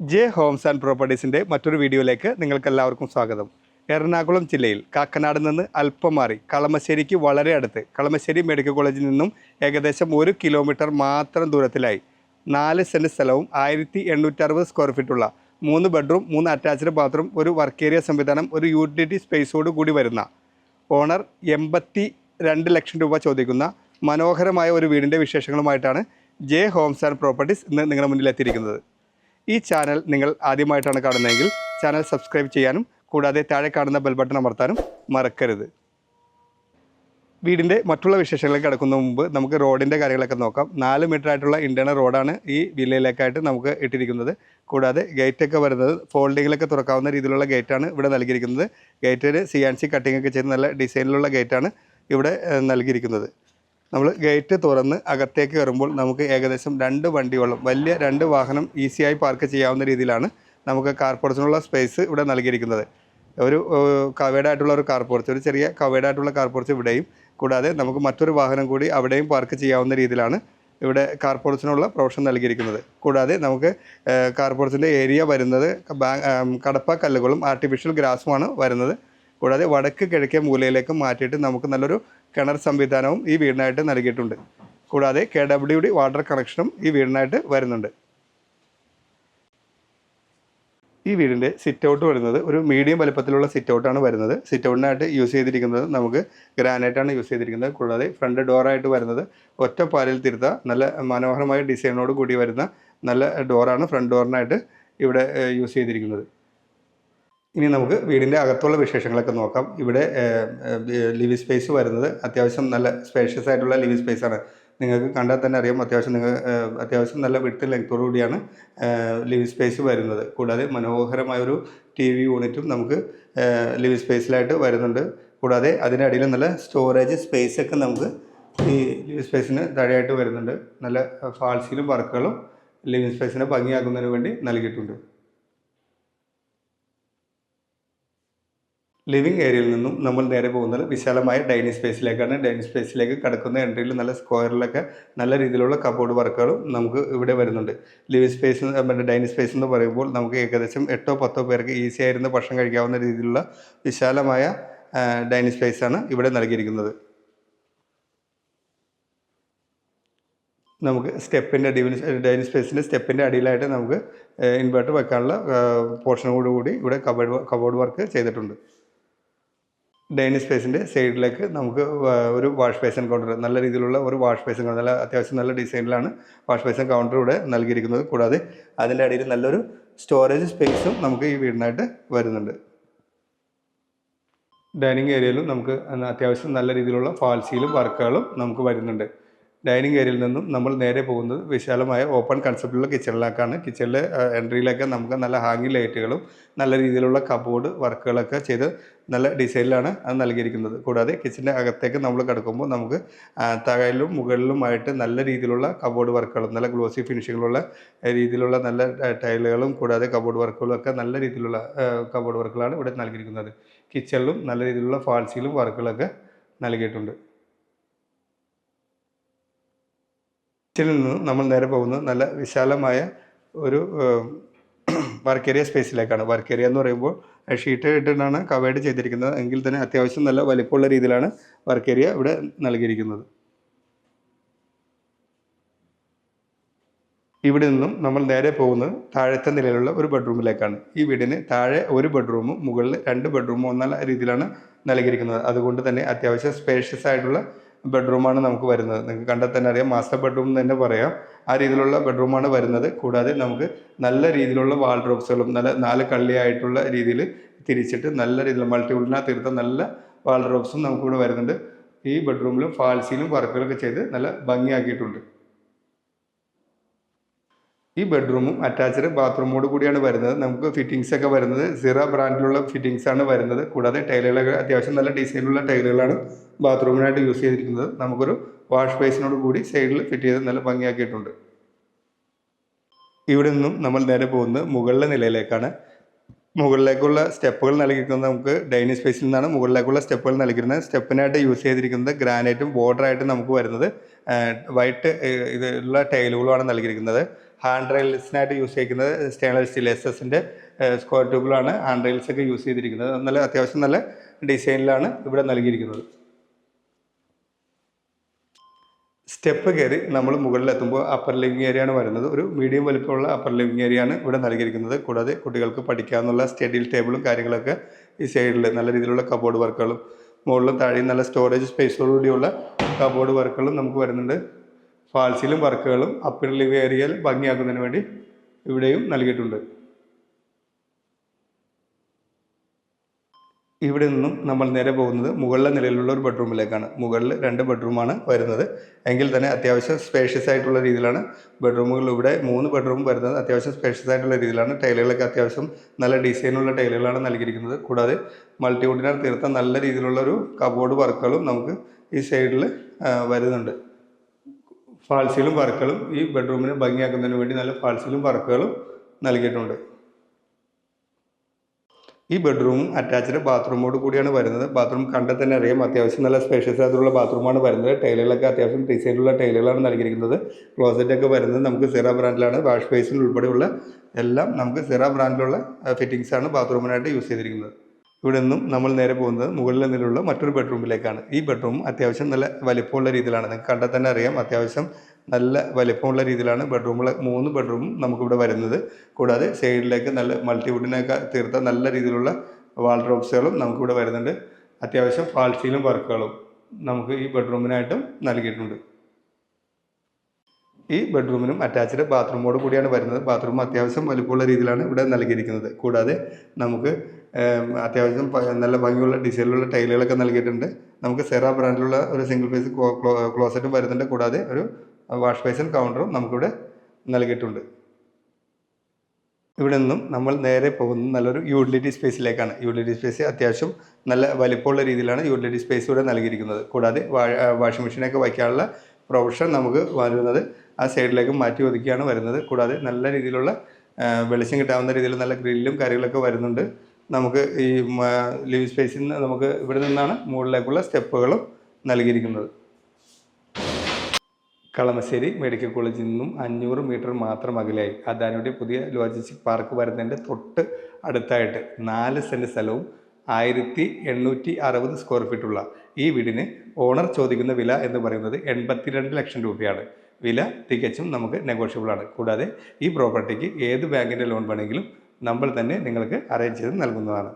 J Homes and പ്രോപ്പർട്ടീസിന്റെ മറ്റൊരു വീഡിയോയിലേക്ക് നിങ്ങൾക്ക് എല്ലാവർക്കും സ്വാഗതം. എറണാകുളം ജില്ലയിൽ കാക്കനാട് നിന്ന് അല്പം മാറി കളമശ്ശേരിക്ക് വളരെ അടുത്ത് കളമശ്ശേരി മെഡിക്കൽ കോളേജിൽ നിന്നും ഏകദേശം ഒരു കിലോമീറ്റർ മാത്രം ദൂരത്തിലായി. നാല് സെന്റ് സ്ഥലവും ആയിരത്തി എണ്ണൂറ്ററുപത് സ്ക്വയർ ഫീറ്റുള്ള മൂന്ന് ബെഡ്റൂം മൂന്ന് അറ്റാച്ച്ഡ് ബാത്റൂം ഒരു വർക്ക് ഏരിയ സംവിധാനം ഒരു യൂട്ടിലിറ്റി സ്പേസോട് കൂടി വരുന്ന ഓണർ എൺപത്തി രണ്ട് ലക്ഷം രൂപ ചോദിക്കുന്ന മനോഹരമായ ഒരു വീടിന്റെ വിശേഷങ്ങളുമായിട്ടാണ് ജെ ഹോംസ് ആൻഡ് പ്രോപ്പർട്ടീസ് ഇന്ന് നിങ്ങളുടെ മുന്നിൽ എത്തിയിരിക്കുന്നത്. ഈ ചാനൽ നിങ്ങൾ ആദ്യമായിട്ടാണ് കാണുന്നതെങ്കിൽ ചാനൽ സബ്സ്ക്രൈബ് ചെയ്യാനും കൂടാതെ താഴെ കാണുന്ന ബെൽ ബട്ടൺ അമർത്താനും മറക്കരുത്. വീടിന്റെ മറ്റുള്ള വിശേഷങ്ങളിലേക്ക് കിടക്കുന്ന മുമ്പ് നമുക്ക് റോഡിന്റെ കാര്യങ്ങളൊക്കെ നോക്കാം. നാല് മീറ്റർ ആയിട്ടുള്ള ഇന്റേണൽ റോഡാണ് ഈ വില്ലയിലേക്കായിട്ട് നമുക്ക് ഇട്ടിരിക്കുന്നത്. കൂടാതെ ഗേറ്റൊക്കെ വരുന്നത് ഫോൾഡിങ്ങിലൊക്കെ തുറക്കാവുന്ന രീതിയിലുള്ള ഗേറ്റാണ് ഇവിടെ നൽകിയിരിക്കുന്നത്. ഗേറ്റിന് സി ആൻഡ് സി കട്ടിംഗ് ഒക്കെ ചെയ്ത് നല്ല ഡിസൈനിലുള്ള ഗേറ്റാണ് ഇവിടെ നൽകിയിരിക്കുന്നത്. നമ്മൾ ഗേറ്റ് തുറന്ന് അകത്തേക്ക് കയറുമ്പോൾ നമുക്ക് ഏകദേശം രണ്ട് വണ്ടിയോളം വലിയ രണ്ട് വാഹനം ഈസിയായി പാർക്ക് ചെയ്യാവുന്ന രീതിയിലാണ് നമുക്ക് കാർപോർച്ചിനുള്ള സ്പേസ് ഇവിടെ നൽകിയിരിക്കുന്നത്. ഒരു കവേഡായിട്ടുള്ള ഒരു കാർപോർച്ച് ഒരു ചെറിയ കവേഡായിട്ടുള്ള കാർപോർച്ച് കാർ പോർച്ച് ഇവിടെയും കൂടാതെ നമുക്ക് മറ്റൊരു വാഹനം കൂടി അവിടെയും പാർക്ക് ചെയ്യാവുന്ന രീതിയിലാണ് ഇവിടെ കാർപോർച്ചിനുള്ള പ്രൊവിഷൻ നൽകിയിരിക്കുന്നത്. കൂടാതെ നമുക്ക് കാർപോർച്ചിന്റെ ഏരിയ വരുന്നത് കടപ്പ കല്ലുകളും ആർട്ടിഫിഷ്യൽ ഗ്രാസുമാണ് വരുന്നത്. കൂടാതെ വടക്ക് കിഴക്കേ മൂലയിലേക്ക് മാറ്റിയിട്ട് നമുക്ക് നല്ലൊരു കിണർ സംവിധാനവും ഈ വീടിനായിട്ട് നൽകിയിട്ടുണ്ട്. കൂടാതെ കെ ഡബ്ല്യു ഡി വാട്ടർ കണക്ഷനും ഈ വീടിനായിട്ട് വരുന്നുണ്ട്. ഈ വീടിന്റെ സിറ്റ് ഔട്ട് വരുന്നത് ഒരു മീഡിയം വലുപ്പത്തിലുള്ള സിറ്റ് ഔട്ടാണ് വരുന്നത്. സിറ്റ് ഔട്ടിനായിട്ട് യൂസ് ചെയ്തിരിക്കുന്നത് നമുക്ക് ഗ്രാനൈറ്റാണ് യൂസ് ചെയ്തിരിക്കുന്നത്. കൂടാതെ ഫ്രണ്ട് ഡോറായിട്ട് വരുന്നത് ഒറ്റ പാലിൽ തിരുത്ത നല്ല മനോഹരമായ ഡിസൈനോട് കൂടി വരുന്ന നല്ല ഡോറാണ് ഫ്രണ്ട് ഡോറിനായിട്ട് ഇവിടെ യൂസ് ചെയ്തിരിക്കുന്നത്. ഇനി നമുക്ക് വീടിന്റെ അകത്തുള്ള വിശേഷങ്ങളൊക്കെ നോക്കാം. ഇവിടെ ലിവിങ് സ്പേസ് വരുന്നത് അത്യാവശ്യം നല്ല സ്പേഷ്യസ് ആയിട്ടുള്ള ലിവിങ് സ്പേസ് ആണ്. നിങ്ങൾക്ക് കണ്ടാൽ തന്നെ അറിയാം അത്യാവശ്യം നിങ്ങൾ അത്യാവശ്യം നല്ല വിട്ട് ലെങ്ത്തോടു കൂടിയാണ് ലിവിങ് സ്പേസ് വരുന്നത്. കൂടാതെ മനോഹരമായ ഒരു ടി വി യൂണിറ്റും നമുക്ക് ലിവിങ് സ്പേസിലായിട്ട് വരുന്നുണ്ട്. കൂടാതെ അതിനടിയിൽ നല്ല സ്റ്റോറേജ് സ്പേസ് ഒക്കെ നമുക്ക് ഈ ലിവിങ് സ്പേസിന് താഴെയായിട്ട് വരുന്നുണ്ട്. നല്ല ഫാൾസിലും വർക്കുകളും ലിവിങ് സ്പേസിനെ ഭംഗിയാക്കുന്നതിന് വേണ്ടി നൽകിയിട്ടുണ്ട്. ലിവിങ് ഏരിയയിൽ നിന്നും നമ്മൾ നേരെ പോകുന്നത് വിശാലമായ ഡൈനിങ് സ്പേസിലേക്കാണ്. ഡൈനിങ് സ്പേസിലേക്ക് കടക്കുന്ന എൻട്രിയിൽ നല്ല സ്ക്വയറിലൊക്കെ നല്ല രീതിയിലുള്ള കബോർഡ് വർക്കുകളും നമുക്ക് ഇവിടെ വരുന്നുണ്ട്. ലിവിംഗ് സ്പേസ് ഡൈനിങ് സ്പേസ് എന്ന് പറയുമ്പോൾ നമുക്ക് ഏകദേശം എട്ടോ പത്തോ പേർക്ക് ഈസി ആയിരുന്ന ഭക്ഷണം കഴിക്കാവുന്ന രീതിയിലുള്ള വിശാലമായ ഡൈനിങ് സ്പേസാണ് ഇവിടെ നൽകിയിരിക്കുന്നത്. നമുക്ക് സ്റ്റെപ്പിന്റെ അടിയിൽ ഡൈനിങ് സ്പേസിന്റെ സ്റ്റെപ്പിന്റെ അടിയിലായിട്ട് നമുക്ക് ഇൻവെർട്ടർ വെക്കാനുള്ള പോർഷനോടുകൂടി ഇവിടെ കബോർഡ് കബോർഡ് വർക്ക് ചെയ്തിട്ടുണ്ട്. ഡൈനിങ് സ്പേസിന്റെ സൈഡിലേക്ക് നമുക്ക് ഒരു വാഷ് ബേസിൻ കൗണ്ടർ നല്ല രീതിയിലുള്ള ഒരു വാഷ് ബേസിൻ കൗണ്ടർ നല്ല അത്യാവശ്യം നല്ല ഡിസൈനിലാണ് വാഷ് ബേസിൻ കൗണ്ടർ ഇവിടെ നൽകിയിരിക്കുന്നത്. കൂടാതെ അതിന്റെ അടിയിൽ നല്ലൊരു സ്റ്റോറേജ് സ്പേസും നമുക്ക് ഈ വീടിനായിട്ട് വരുന്നുണ്ട്. ഡൈനിങ് ഏരിയയിലും നമുക്ക് അത്യാവശ്യം നല്ല രീതിയിലുള്ള ഫാൽസിയിലും വർക്കുകളും നമുക്ക് വരുന്നുണ്ട്. ഡൈനിങ് ഏരിയയിൽ നിന്നും നമ്മൾ നേരെ പോകുന്നത് വിശാലമായ ഓപ്പൺ കൺസെപ്റ്റിലുള്ള കിച്ചണിലേക്കാണ്. കിച്ചണിലെ എൻട്രിയിലൊക്കെ നമുക്ക് നല്ല ഹാങ്ങിങ് ലൈറ്റുകളും നല്ല രീതിയിലുള്ള കബോർഡ് വർക്കുകളൊക്കെ ചെയ്ത് നല്ല ഡിസൈനിലാണ് അത് നൽകിയിരിക്കുന്നത്. കൂടാതെ കിച്ചന്റെ അകത്തേക്ക് നമ്മൾ കിടക്കുമ്പോൾ നമുക്ക് താഴെയിലും മുകളിലുമായിട്ട് നല്ല രീതിയിലുള്ള കബോർഡ് വർക്കുകളും നല്ല ഗ്ലോസി ഫിനിഷിങ്ങുള്ള രീതിയിലുള്ള നല്ല ടൈലുകളും കൂടാതെ കബോർഡ് വർക്കുകളും ഒക്കെ നല്ല രീതിയിലുള്ള കബോർഡ് വർക്കുകളാണ് ഇവിടെ നൽകിയിരിക്കുന്നത്. കിച്ചണിലും നല്ല രീതിയിലുള്ള ഫാൾസിലും വർക്കുകളൊക്കെ നൽകിയിട്ടുണ്ട്. കിച്ചണിൽ നിന്ന് നമ്മൾ നേരെ പോകുന്നത് നല്ല വിശാലമായ ഒരു വർക്ക് ഏരിയ സ്പേസിലേക്കാണ്. വർക്ക് ഏരിയ എന്ന് പറയുമ്പോൾ ഷീറ്റ് ഇട്ടിട്ടാണ് കവേഡ് ചെയ്തിരിക്കുന്നത്. എങ്കിൽ തന്നെ അത്യാവശ്യം നല്ല വലിപ്പമുള്ള രീതിയിലാണ് വർക്ക് ഏരിയ ഇവിടെ നൽകിയിരിക്കുന്നത്. ഇവിടെ നിന്നും നമ്മൾ നേരെ പോകുന്നത് താഴത്തെ നിലയിലുള്ള ഒരു ബെഡ്റൂമിലേക്കാണ്. ഈ വീടിന് താഴെ ഒരു ബെഡ്റൂമും മുകളിൽ രണ്ട് ബെഡ്റൂമും എന്നുള്ള രീതിയിലാണ് നൽകിയിരിക്കുന്നത്. അതുകൊണ്ട് തന്നെ അത്യാവശ്യം സ്പേഷ്യസ് ആയിട്ടുള്ള ബെഡ്റൂമാണ് നമുക്ക് വരുന്നത്. നിങ്ങൾക്ക് കണ്ടാൽ തന്നെ അറിയാം മാസ്റ്റർ ബെഡ്റൂം എന്ന് തന്നെ പറയാം. ആ രീതിയിലുള്ള ബെഡ്റൂമാണ് വരുന്നത്. കൂടാതെ നമുക്ക് നല്ല രീതിയിലുള്ള വാൾ വാൾഡ്രോബ്സുകളും നല്ല നാല് കള്ളിയായിട്ടുള്ള രീതിയിൽ തിരിച്ചിട്ട് നല്ല രീതിയിൽ മൾട്ടിവുഡിനാ തീർത്ത നല്ല വാൾ വാൾഡ്രോബ്സും നമുക്കിവിടെ വരുന്നുണ്ട്. ഈ ബെഡ്റൂമിലും ഫാൾസിയിലും വർക്കുകളൊക്കെ ചെയ്ത് നല്ല ഭംഗിയാക്കിയിട്ടുണ്ട്. ഈ ബെഡ്റൂമും അറ്റാച്ച്ഡ് ബാത്റൂമോട് കൂടിയാണ് വരുന്നത്. നമുക്ക് ഫിറ്റിങ്സ് ഒക്കെ വരുന്നത്. സിറ ബ്രാൻഡിലുള്ള ഫിറ്റിങ്സ് ആണ് വരുന്നത്. കൂടാതെ ടൈലുകളൊക്കെ അത്യാവശ്യം നല്ല ഡിസൈനിലുള്ള ടൈലുകളാണ് ബാത്റൂമിനായിട്ട് യൂസ് ചെയ്തിരിക്കുന്നത് നമുക്കൊരു വാഷ് ബേസിനോട് കൂടി സൈഡിൽ ഫിറ്റ് ചെയ്ത് നല്ല ഭംഗിയാക്കിയിട്ടുണ്ട്. ഇവിടെ നിന്നും നമ്മൾ നേരെ പോകുന്നത് മുകളിലെ നിലയിലേക്കാണ്. മുകളിലേക്കുള്ള സ്റ്റെപ്പുകൾ നൽകിയിരിക്കുന്നത് നമുക്ക് ഡൈനിങ് സ്പേസിൽ നിന്നാണ്. മുകളിലേക്കുള്ള സ്റ്റെപ്പുകൾ നൽകിയിരുന്നത് സ്റ്റെപ്പിനായിട്ട് യൂസ് ചെയ്തിരിക്കുന്നത് ഗ്രാനൈറ്റും ബോർഡറായിട്ടും നമുക്ക് വരുന്നത് വൈറ്റ് ഇതിലുള്ള ടൈലുകളുമാണ് നൽകിയിരിക്കുന്നത്. ഹാൻഡ് റെയിൽസിനായിട്ട് യൂസ് ചെയ്തിരിക്കുന്നത് സ്റ്റെയിൻലെസ് സ്റ്റീൽ എസ് എസിന്റെ സ്ക്വയർ ട്യൂബിലാണ് ഹാൻഡ് റെയിൽസൊക്കെ യൂസ് ചെയ്തിരിക്കുന്നത്. നല്ല അത്യാവശ്യം നല്ല ഡിസൈനിലാണ് ഇവിടെ നൽകിയിരിക്കുന്നത്. സ്റ്റെപ്പ് കയറി നമ്മൾ മുകളിലെത്തുമ്പോൾ അപ്പർ ലിവിങ് ഏരിയ ആണ് വരുന്നത്. ഒരു മീഡിയം വലിപ്പമുള്ള അപ്പർ ലിവിങ് ഏരിയ ആണ് ഇവിടെ നൽകിയിരിക്കുന്നത്. കൂടാതെ കുട്ടികൾക്ക് പഠിക്കാമെന്നുള്ള സ്റ്റഡി ടേബിളും കാര്യങ്ങളൊക്കെ ഈ സൈഡിൽ നല്ല രീതിയിലുള്ള കബോർഡ് വർക്കുകളും മുകളിലും താഴെയും നല്ല സ്റ്റോറേജ് സ്പേസോടുകൂടിയുള്ള കബോർഡ് വർക്കുകളും നമുക്ക് വരുന്നുണ്ട്. ഫാൾസിലും വർക്കുകളും അപ്പർ ലിവിങ് ഏരിയയിൽ ഭംഗിയാക്കുന്നതിന് വേണ്ടി ഇവിടെയും നൽകിയിട്ടുണ്ട്. ഇവിടെ നിന്നും നമ്മൾ നേരെ പോകുന്നത് മുകളിലെ നിലയിലുള്ള ഒരു ബെഡ്റൂമിലേക്കാണ്. മുകളിൽ രണ്ട് ബെഡ്റൂമാണ് വരുന്നത്. എങ്കിൽ തന്നെ അത്യാവശ്യം സ്പേഷ്യസ് ആയിട്ടുള്ള രീതിയിലാണ് ബെഡ്റൂമുകൾ. ഇവിടെ മൂന്ന് ബെഡ്റൂം വരുന്നത് അത്യാവശ്യം സ്പേഷ്യസ് ആയിട്ടുള്ള രീതിയിലാണ്. ടൈലുകളൊക്കെ അത്യാവശ്യം നല്ല ഡിസൈനുള്ള ടൈലുകളാണ് നൽകിയിരിക്കുന്നത്. കൂടാതെ മൾട്ടിവുഡിനാർ തീർത്ത നല്ല രീതിയിലുള്ള ഒരു കബോർഡ് വർക്കുകളും നമുക്ക് ഈ സൈഡിൽ വരുന്നുണ്ട്. ഫാൾസിലും വർക്കുകളും ഈ ബെഡ്റൂമിനെ ഭംഗിയാക്കുന്നതിന് വേണ്ടി നല്ല ഫാൾസിലും വർക്കുകളും നൽകിയിട്ടുണ്ട്. ഈ ബെഡ്റൂം അറ്റാച്ച്ഡ് ബാത്റൂമോട് കൂടിയാണ് വരുന്നത്. ബാത്റൂം കണ്ടാൽ തന്നെ അറിയാം. അത്യാവശ്യം നല്ല സ്പേഷ്യസ് ആയിട്ടുള്ള ബാത്റൂമാണ് വരുന്നത്. ടൈലുകളൊക്കെ അത്യാവശ്യം ഡിസൈനിലുള്ള ടൈലുകളാണ് നൽകിയിരിക്കുന്നത്. ക്ലോസറ്റ് ഒക്കെ വരുന്നത് നമുക്ക് സിറ ബ്രാൻഡിലാണ് വാഷ് ബേസിൻ ഉൾപ്പെടെയുള്ള എല്ലാം നമുക്ക് സിറ ബ്രാൻഡിലുള്ള ഫിറ്റിങ്സ് ആണ് ബാത്റൂമിനായിട്ട് യൂസ് ചെയ്തിരിക്കുന്നത്. ഇവിടെ നിന്നും നമ്മൾ നേരെ പോകുന്നത് മുകളിൽ നിലയിലുള്ള മറ്റൊരു ബെഡ്റൂമിലേക്കാണ്. ഈ ബെഡ്റൂം അത്യാവശ്യം നല്ല വലിപ്പമുള്ള രീതിയിലാണ്. നിങ്ങൾക്ക് കണ്ടാൽ തന്നെ അറിയാം അത്യാവശ്യം നല്ല വലിപ്പമുള്ള രീതിയിലാണ് ബെഡ്റൂമിൽ മൂന്ന് ബെഡ്റൂമും നമുക്കിവിടെ വരുന്നത്. കൂടാതെ സൈഡിലേക്ക് നല്ല മൾട്ടിവുഡിനൊക്കെ തീർത്ത നല്ല രീതിയിലുള്ള വാൾ ഡ്രോപ്സുകളും നമുക്കിവിടെ വരുന്നുണ്ട്. അത്യാവശ്യം ഫാൾസീലും വർക്കുകളും നമുക്ക് ഈ ബെഡ്റൂമിനായിട്ടും നൽകിയിട്ടുണ്ട്. ഈ ബെഡ്റൂമിനും അറ്റാച്ച്ഡ് ബാത്റൂമോട് കൂടിയാണ് വരുന്നത്. ബാത്റൂം അത്യാവശ്യം വലിപ്പമുള്ള രീതിയിലാണ് ഇവിടെ നൽകിയിരിക്കുന്നത്. കൂടാതെ നമുക്ക് അത്യാവശ്യം നല്ല ഭംഗിയുള്ള ഡിസൈനിലുള്ള ടൈലുകളൊക്കെ നൽകിയിട്ടുണ്ട്. നമുക്ക് സെറ ബ്രാൻഡിലുള്ള ഒരു സിംഗിൾ പേസ് ക്ലോസറ്റും വരുന്നുണ്ട്. കൂടാതെ ഒരു വാഷ് ബേസിൻ കൗണ്ടറും നമുക്കിവിടെ നൽകിയിട്ടുണ്ട്. ഇവിടെ നിന്നും നമ്മൾ നേരെ പോകുന്നത് നല്ലൊരു യൂട്ടിലിറ്റി സ്പേസിലേക്കാണ് യൂട്ടിലിറ്റി സ്പേസ് അത്യാവശ്യം നല്ല വലിപ്പമുള്ള രീതിയിലാണ് യൂട്ടിലിറ്റി സ്പേസ് ഇവിടെ നൽകിയിരിക്കുന്നത്. കൂടാതെ വാഷിംഗ് മെഷീനൊക്കെ വയ്ക്കാനുള്ള പ്രൊഫഷൻ നമുക്ക് വരുന്നത് ആ സൈഡിലേക്ക് മാറ്റി ഒതുക്കിയാണ് വരുന്നത്. കൂടാതെ നല്ല രീതിയിലുള്ള വെളിച്ചം കിട്ടാവുന്ന രീതിയിൽ നല്ല ഗ്രില്ലും കാര്യങ്ങളൊക്കെ വരുന്നുണ്ട്. നമുക്ക് ഈ ലിവ് സ്പേസിൽ നിന്ന് നമുക്ക് ഇവിടെ നിന്നാണ് മുകളിലേക്കുള്ള സ്റ്റെപ്പുകളും നൽകിയിരിക്കുന്നത്. കളമശ്ശേരി മെഡിക്കൽ കോളേജിൽ നിന്നും അഞ്ഞൂറ് മീറ്റർ മാത്രം അകലെയായി. അദാനിയുടെ പുതിയ ലോജിസ്റ്റിക് പാർക്ക് വരുന്നതിന്റെ തൊട്ട് അടുത്തായിട്ട് നാല് സെന്റ് സ്ഥലവും ആയിരത്തി എണ്ണൂറ്റി അറുപത് സ്ക്വയർ ഫീറ്റുള്ള ഈ വീടിന് ഓണർ ചോദിക്കുന്ന വില എന്ന് പറയുന്നത് എൺപത്തിരണ്ട് ലക്ഷം രൂപയാണ്. വില തികച്ചും നമുക്ക് നെഗോഷ്യബിളാണ് കൂടാതെ ഈ പ്രോപ്പർട്ടിക്ക് ഏത് ബാങ്കിന്റെ ലോൺ വേണമെങ്കിലും നമ്മൾ തന്നെ നിങ്ങൾക്ക് അറേഞ്ച് ചെയ്ത് നൽകുന്നതാണ്.